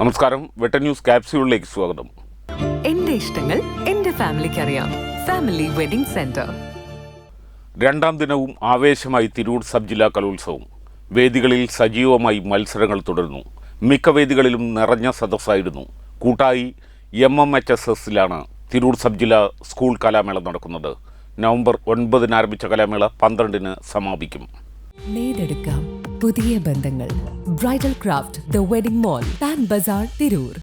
നമസ്കാരം. വെട്ട ന്യൂസ് ക്യാപ്സ്യൂളിലേക്ക് സ്വാഗതം. എന്റെ ഇഷ്ടങ്ങൾ എന്റെ ഫാമിലിക്ക് അറിയാം. Family wedding centre. രണ്ടാം ദിനവും ആവേശമായി തിരൂർ സബ് ജില്ലാ കലോത്സവം. വേദികളിൽ സജീവമായി മത്സരങ്ങൾ തുടരുന്നു. മിക്ക വേദികളിലും നിറഞ്ഞ സദസ്സായിരുന്നു. കൂട്ടായി എം എം എച്ച് എസ് എസിലാണ് തിരൂർ സബ് ജില്ലാ സ്കൂൾ കലാമേള നടക്കുന്നത്. നവംബർ ഒൻപതിന് ആരംഭിച്ച കലാമേള പന്ത്രണ്ടിന് സമാപിക്കും. നേടെടുക്കാം പുതിയ ബന്ധങ്ങൾ. Bridal craft the wedding mall pan Bazar Tirur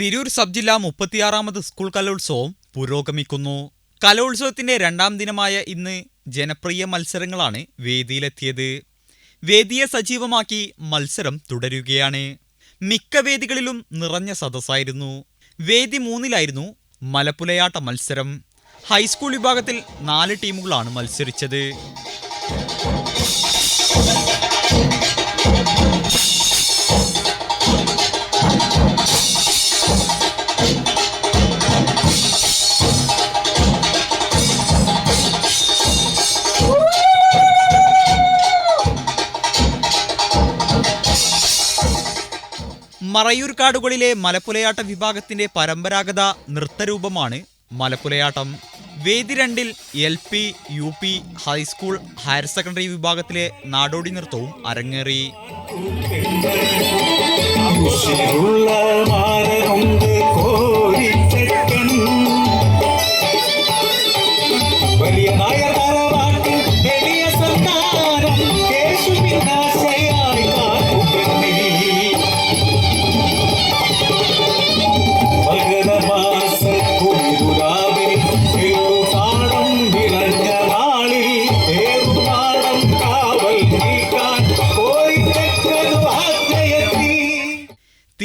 Tirur sub ജില്ല മുപ്പത്തിയാറാമത് സ്കൂൾ കലോത്സവം പുരോഗമിക്കുന്നു. കലോത്സവത്തിന്റെ രണ്ടാം ദിനമായ ഇന്ന് ജനപ്രിയ മത്സരങ്ങളാണ് വേദിയിലെത്തിയത്. വേദിയെ സജീവമാക്കി മത്സരം തുടരുകയാണ്. മിക്ക വേദികളിലും നിറഞ്ഞ സദസ്സായിരുന്നു. വേദി മൂന്നിലായിരുന്നു മലപ്പുലയാട്ട മത്സരം. ഹൈസ്കൂൾ വിഭാഗത്തിൽ നാല് ടീമുകളാണ് മത്സരിച്ചത്. മറയൂർ കാടുകളിലെ മലപ്പുലയാട്ട വിഭാഗത്തിന്റെ പരമ്പരാഗത നൃത്തരൂപമാണ് മലപ്പുലയാട്ടം. വേദി രണ്ടിൽ L P U P high school higher secondary വിഭാഗത്തിലെ നാടോടി നൃത്തവും അരങ്ങേറി.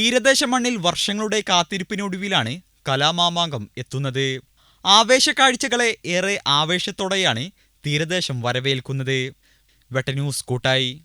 തീരദേശ മണ്ണിൽ വർഷങ്ങളുടെ കാത്തിരിപ്പിനൊടുവിലാണ് കലാമാമാങ്കം എത്തുന്നത്. ആവേശ കാഴ്ചകളെ ഏറെ ആവേശത്തോടെയാണ് തീരദേശം വരവേൽക്കുന്നത്. വെട്ടന്യൂസ് കൂട്ടായി.